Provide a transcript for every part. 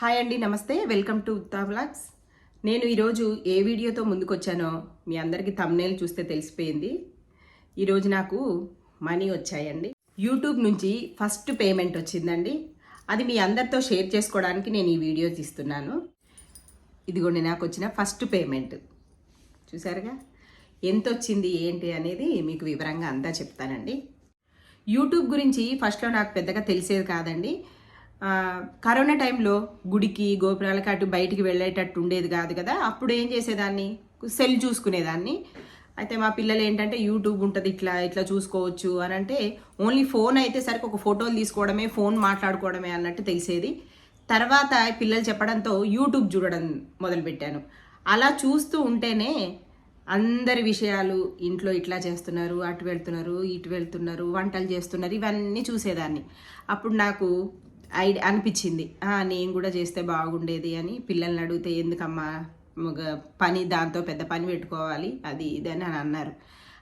Hi అండి నమస్తే. Welcome to Utta vlogs. నేను ఈరోజు ఏ వీడియోతో ముందుకొచ్చానో మీ అందరికీ తమ్నేల్ చూస్తే తెలిసిపోయింది. ఈరోజు నాకు మనీ వచ్చాయండి. యూట్యూబ్ నుంచి ఫస్ట్ పేమెంట్ వచ్చిందండి. అది మీ అందరితో షేర్ చేసుకోవడానికి నేను ఈ వీడియో తీస్తున్నాను. ఇదిగోండి నాకు వచ్చిన ఫస్ట్ పేమెంట్ చూసారుగా? ఎంత వచ్చింది ఏంటి అనేది మీకు వివరంగా అంతా చెప్తానండి. యూట్యూబ్ గురించి ఫస్ట్లో నాకు పెద్దగా తెలిసేది కాదండి. కరోనా టైంలో గుడికి గోపురాలకి అటు బయటికి వెళ్ళేటట్టు ఉండేది కాదు కదా. అప్పుడు ఏం చేసేదాన్ని? సెల్ చూసుకునేదాన్ని. అయితే మా పిల్లలు ఏంటంటే యూట్యూబ్ ఉంటుంది ఇట్లా ఇట్లా చూసుకోవచ్చు అని అంటే ఓన్లీ ఫోన్ అయితే సరికి ఒక ఫోటోలు తీసుకోవడమే ఫోన్ మాట్లాడుకోవడమే అన్నట్టు తెలిసేది. తర్వాత పిల్లలు చెప్పడంతో యూట్యూబ్ చూడడం మొదలుపెట్టాను. అలా చూస్తూ ఉంటేనే అందరి విషయాలు ఇంట్లో ఇట్లా చేస్తున్నారు అటు వెళ్తున్నారు ఇటు వెళ్తున్నారు వంటలు చేస్తున్నారు ఇవన్నీ చూసేదాన్ని. అప్పుడు నాకు ఐడి అనిపించింది. నేను కూడా చేస్తే బాగుండేది అని పిల్లల్ని అడిగితే ఎందుకమ్మా పని దాంతో పెద్ద పని పెట్టుకోవాలి అది ఇది అని అని అన్నారు.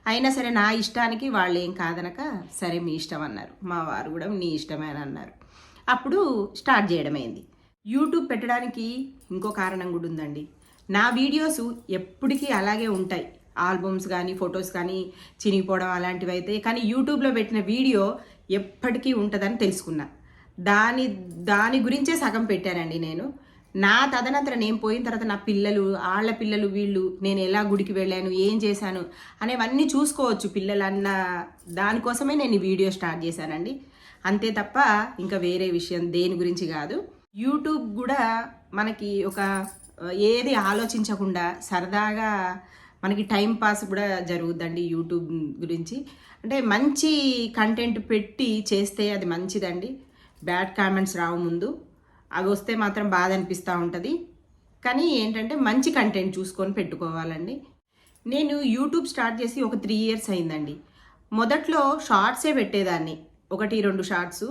అయినా సరే నా ఇష్టానికి వాళ్ళు ఏం కాదనక సరే మీ ఇష్టం అన్నారు. మా వారు కూడా నీ ఇష్టమే అని అన్నారు. అప్పుడు స్టార్ట్ చేయడమైంది. యూట్యూబ్ పెట్టడానికి ఇంకో కారణం కూడా ఉందండి. నా వీడియోస్ ఎప్పటికీ అలాగే ఉంటాయి. ఆల్బమ్స్ కానీ ఫొటోస్ కానీ చినిగిపోవడం అలాంటివి అయితే కానీ యూట్యూబ్లో పెట్టిన వీడియో ఎప్పటికీ ఉంటుందని తెలుసుకున్నా. దాని దాని గురించే సగం పెట్టానండి నేను. నా తదనంతరం నేను పోయిన తర్వాత నా పిల్లలు వాళ్ళ పిల్లలు వీళ్ళు నేను ఎలా గుడికి వెళ్ళాను ఏం చేశాను అనేవన్నీ చూసుకోవచ్చు పిల్లలు అన్న దానికోసమే నేను ఈ వీడియో స్టార్ట్ చేశానండి. అంతే తప్ప ఇంకా వేరే విషయం దేని గురించి కాదు. యూట్యూబ్ కూడా మనకి ఒక ఏది ఆలోచించకుండా సరదాగా మనకి టైం పాస్ కూడా జరుగుద్దండి యూట్యూబ్ గురించి. అంటే మంచి కంటెంట్ పెట్టి చేస్తే అది మంచిదండి. బ్యాడ్ కామెంట్స్ రావు ముందు. అవి వస్తే మాత్రం బాధ అనిపిస్తూ ఉంటుంది. కానీ ఏంటంటే మంచి కంటెంట్ చూసుకొని పెట్టుకోవాలండి. నేను యూట్యూబ్ స్టార్ట్ చేసి ఒక త్రీ ఇయర్స్ అయిందండి. మొదట్లో షార్ట్సే పెట్టేదాన్ని. ఒకటి రెండు షార్ట్స్.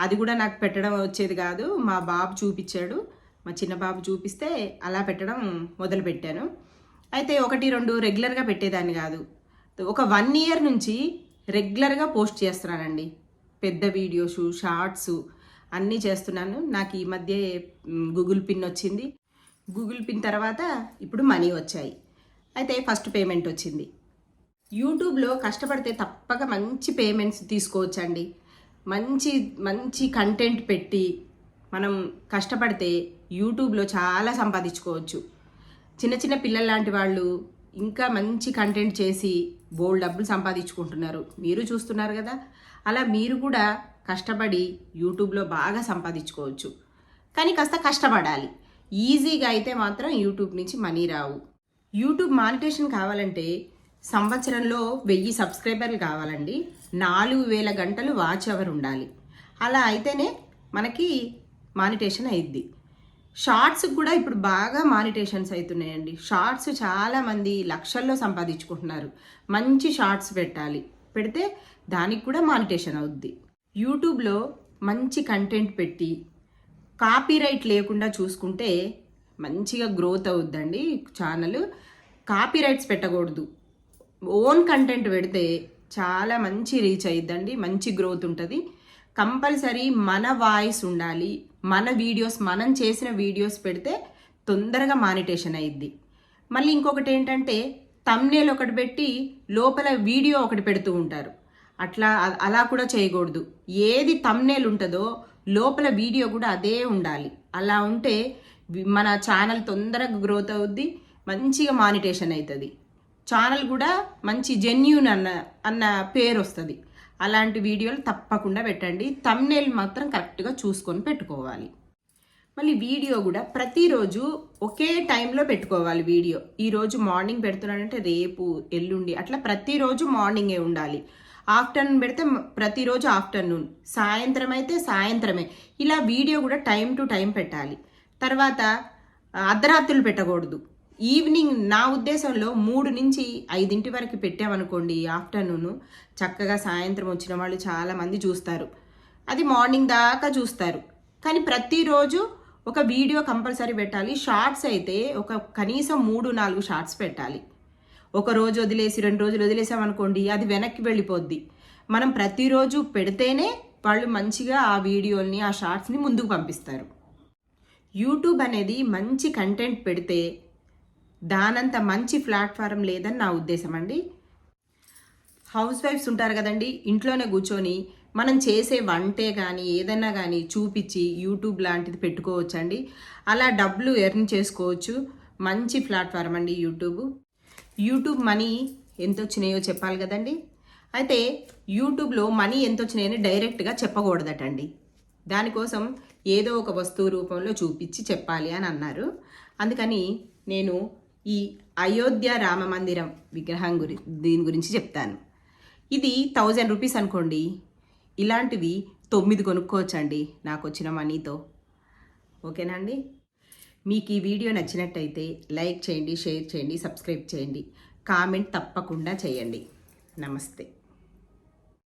అది కూడా నాకు పెట్టడం వచ్చేది కాదు. మా బాబు చూపించాడు. మా చిన్న బాబు చూపిస్తే అలా పెట్టడం మొదలు పెట్టాను. అయితే ఒకటి రెండు రెగ్యులర్గా పెట్టేదాన్ని కాదు. ఒక వన్ ఇయర్ నుంచి రెగ్యులర్గా పోస్ట్ చేస్తున్నానండి. పెద్ద వీడియోస్ షార్ట్స్ అన్నీ చేస్తున్నాను. నాకు ఈ మధ్య గూగుల్ పిన్ వచ్చింది. గూగుల్ పిన్ తర్వాత ఇప్పుడు మనీ వచ్చాయి. అయితే ఫస్ట్ పేమెంట్ వచ్చింది. యూట్యూబ్లో కష్టపడితే తప్పక మంచి పేమెంట్స్ తీసుకోవచ్చండి. మంచి మంచి కంటెంట్ పెట్టి మనం కష్టపడితే యూట్యూబ్లో చాలా సంపాదించుకోవచ్చు. చిన్న చిన్న పిల్లల లాంటి వాళ్ళు ఇంకా మంచి కంటెంట్ చేసి బోల్డ్ డబ్బులు సంపాదించుకుంటున్నారు. మీరు చూస్తున్నారు కదా? అలా మీరు కూడా కష్టపడి యూట్యూబ్లో బాగా సంపాదించుకోవచ్చు. కానీ కాస్త కష్టపడాలి. ఈజీగా అయితే మాత్రం యూట్యూబ్ నుంచి మనీ రావు. యూట్యూబ్ మానిటేషన్ కావాలంటే సంవత్సరంలో వెయ్యి సబ్స్క్రైబర్లు కావాలండి. నాలుగు వేల గంటలు వాచ్ అవర్ ఉండాలి. అలా అయితేనే మనకి మానిటేషన్ అయింది షార్ట్స్ కూడా ఇప్పుడు బాగా మానిటేషన్స్ అవుతున్నాయండి. షార్ట్స్ చాలామంది లక్షల్లో సంపాదించుకుంటున్నారు. మంచి షార్ట్స్ పెట్టాలి. పెడితే దానికి కూడా మానిటేషన్ అవుద్ది. యూట్యూబ్లో మంచి కంటెంట్ పెట్టి కాపీరైట్ లేకుండా చూసుకుంటే మంచిగా గ్రోత్ అవుద్దండి ఛానల్. కాపీరైట్స్ పెట్టకూడదు. ఓన్ కంటెంట్ పెడితే చాలా మంచి రీచ్ అయిద్దండి. మంచి గ్రోత్ ఉంటుంది. కంపల్సరీ మన వాయిస్ ఉండాలి. మన వీడియోస్ మనం చేసిన వీడియోస్ పెడితే తొందరగా మానిటేషన్ అయ్యిద్ది మళ్ళీ ఇంకొకటి ఏంటంటే తమ్నేల్ ఒకటి పెట్టి లోపల వీడియో ఒకటి పెడుతూ ఉంటారు. అట్లా అలా కూడా చేయకూడదు. ఏది తమ్నేల్ ఉంటుందో లోపల వీడియో కూడా అదే ఉండాలి. అలా ఉంటే మన ఛానల్ తొందరగా గ్రోత్ అవుద్ది మంచిగా మానిటేషన్ అవుతుంది ఛానల్ కూడా మంచి జెన్యూన్ అన్న అన్న పేరు వస్తుంది. అలాంటి వీడియోలు తప్పకుండా పెట్టండి. తమ్నేల్ మాత్రం కరెక్ట్గా చూసుకొని పెట్టుకోవాలి. మళ్ళీ వీడియో కూడా ప్రతిరోజు ఒకే టైంలో పెట్టుకోవాలి వీడియో. ఈరోజు మార్నింగ్ పెడుతున్నానంటే రేపు ఎల్లుండి అట్లా ప్రతిరోజు మార్నింగే ఉండాలి. ఆఫ్టర్నూన్ పెడితే ప్రతిరోజు ఆఫ్టర్నూన్. సాయంత్రం అయితే సాయంత్రమే. ఇలా వీడియో కూడా టైం టు టైం పెట్టాలి. తర్వాత అర్ధరాత్రులు పెట్టకూడదు. ఈవినింగ్ నా ఉద్దేశంలో మూడు నుంచి ఐదింటి వరకు పెట్టామనుకోండి ఆఫ్టర్నూన్. చక్కగా సాయంత్రం వచ్చిన వాళ్ళు చాలామంది చూస్తారు. అది మార్నింగ్ దాకా చూస్తారు. కానీ ప్రతిరోజు ఒక వీడియో కంపల్సరీ పెట్టాలి. షార్ట్స్ అయితే ఒక కనీసం మూడు నాలుగు షార్ట్స్ పెట్టాలి. ఒక రోజు వదిలేసి రెండు రోజులు వదిలేసామనుకోండి అది వెనక్కి వెళ్ళిపోద్ది. మనం ప్రతిరోజు పెడితేనే వాళ్ళు మంచిగా ఆ వీడియోల్ని ఆ షార్ట్స్ని ముందుకు పంపిస్తారు. యూట్యూబ్ అనేది మంచి కంటెంట్ పెడితే దానంత మంచి ప్లాట్ఫారం లేదని నా ఉద్దేశం అండి. హౌస్ వైఫ్స్ ఉంటారు కదండి ఇంట్లోనే కూర్చొని మనం చేసే వంటే కానీ ఏదైనా కానీ చూపించి యూట్యూబ్ లాంటిది పెట్టుకోవచ్చండి. అలా డబ్బులు ఎర్న్ చేసుకోవచ్చు. మంచి ప్లాట్ఫారం అండి యూట్యూబ్. యూట్యూబ్ మనీ ఎంత వచ్చినాయో చెప్పాలి కదండి. అయితే యూట్యూబ్లో మనీ ఎంత వచ్చినాయని డైరెక్ట్గా చెప్పకూడదటండి. దానికోసం ఏదో ఒక వస్తువు రూపంలో చూపించి చెప్పాలి అని అన్నారు. అందుకని నేను ఈ అయోధ్య రామ మందిరం విగ్రహం గురి దీని గురించి చెప్తాను. ఇది థౌజండ్ రూపీస్ అనుకోండి. ఇలాంటివి తొమ్మిది కొనుక్కోవచ్చండి. నాకు వచ్చిన మనీతో. ఓకేనా అండి? మీకు ఈ వీడియో నచ్చినట్టయితే లైక్ చేయండి షేర్ చేయండి సబ్స్క్రైబ్ చేయండి. కామెంట్ తప్పకుండా చేయండి. నమస్తే.